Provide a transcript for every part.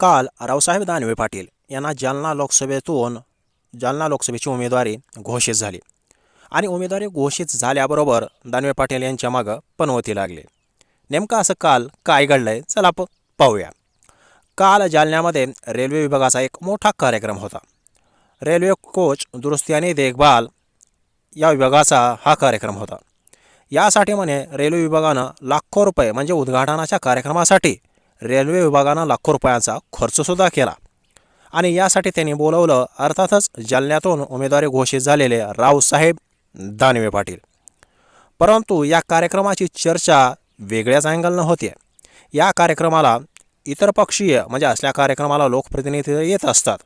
काल रावसाहेब दानवे पाटील यांना जालना लोकसभेतून जालना लोकसभेची उमेदवारी घोषित झाली. आणि उमेदवारी घोषित झाल्याबरोबर दानवे पाटील यांच्या मागं पनवती लागले. नेमकं असं काल काय घडलं आहे चला प पाहूया. काल जालन्यामध्ये रेल्वे विभागाचा एक मोठा कार्यक्रम होता. रेल्वे कोच दुरुस्ती आणि देखभाल या विभागाचा हा कार्यक्रम होता. यासाठी म्हणे रेल्वे विभागानं लाखो रुपये म्हणजे उद्घाटनाच्या कार्यक्रमासाठी रेल्वे विभागानं लाखो रुपयांचा खर्चसुद्धा केला. आणि यासाठी त्यांनी बोलवलं अर्थातच जालन्यातून उमेदवारी घोषित झालेले रावसाहेब दानवे पाटील. परंतु या कार्यक्रमाची चर्चा वेगळ्याच अँगलनं होते या कार्यक्रमाला इतर पक्षीय म्हणजे असल्या कार्यक्रमाला लोकप्रतिनिधी येत असतात.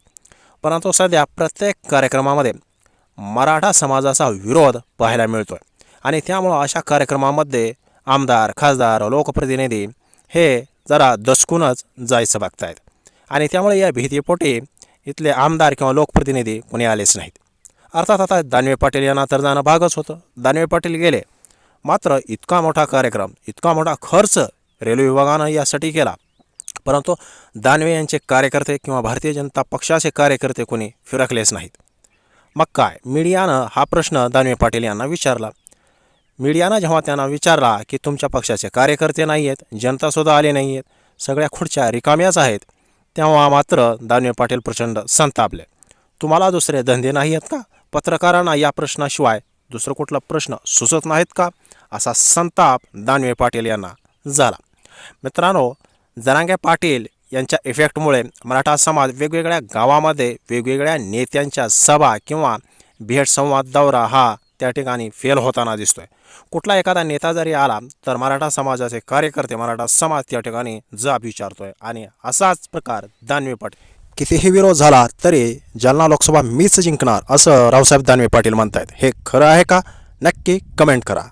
परंतु सध्या प्रत्येक कार्यक्रमामध्ये मराठा समाजाचा विरोध पाहायला मिळतो आहे आणि त्यामुळं अशा कार्यक्रमामध्ये आमदार खासदार लोकप्रतिनिधी हे जरा दसकूनच जायचं बघतायत. आणि त्यामुळे या भीतीपोटी इथले आमदार किंवा लोकप्रतिनिधी कोणी आलेच नाहीत. अर्थात आता दानवे पाटील यांना तर जाणं भागच होतं. दानवे पाटील गेले. मात्र इतका मोठा कार्यक्रम इतका मोठा खर्च रेल्वे विभागानं यासाठी केला. परंतु दानवे यांचे कार्यकर्ते किंवा भारतीय जनता पक्षाचे कार्यकर्ते कोणी फिरकलेच नाहीत. मग काय? मीडियानं हा प्रश्न दानवे पाटील यांना विचारला. मीडियानं जेव्हा त्यांना विचारला की तुमच्या पक्षाचे कार्यकर्ते नाही आहेत जनतासुद्धा आले नाही आहेत सगळ्या खुर्च्या रिकाम्याच आहेत तेव्हा मात्र दानवे पाटील प्रचंड संतापले. तुम्हाला दुसरे धंदे नाही आहेत का? पत्रकारांना या प्रश्नाशिवाय दुसरं कुठला प्रश्न सुचत नाहीत का? असा संताप दानवे पाटील यांना झाला. मित्रांनो जरांगे पाटील यांच्या इफेक्टमुळे मराठा समाज वेगवेगळ्या गावामध्ये वेगवेगळ्या नेत्यांच्या सभा किंवा भेट संवाद दौरा हा त्या ठिकाणी फेल होताना दिसतोय. कुठला एखादा नेता जरी आला तर मराठा समाजाचे कार्यकर्ते मराठा समाज त्या ठिकाणी जाब विचारतोय. आणि असाच प्रकार दानवे पाटील कितीही विरोध झाला तरी जालना लोकसभा मीच जिंकणार असं रावसाहेब दानवे पाटील म्हणतायत. हे खरं आहे का? नक्की कमेंट करा.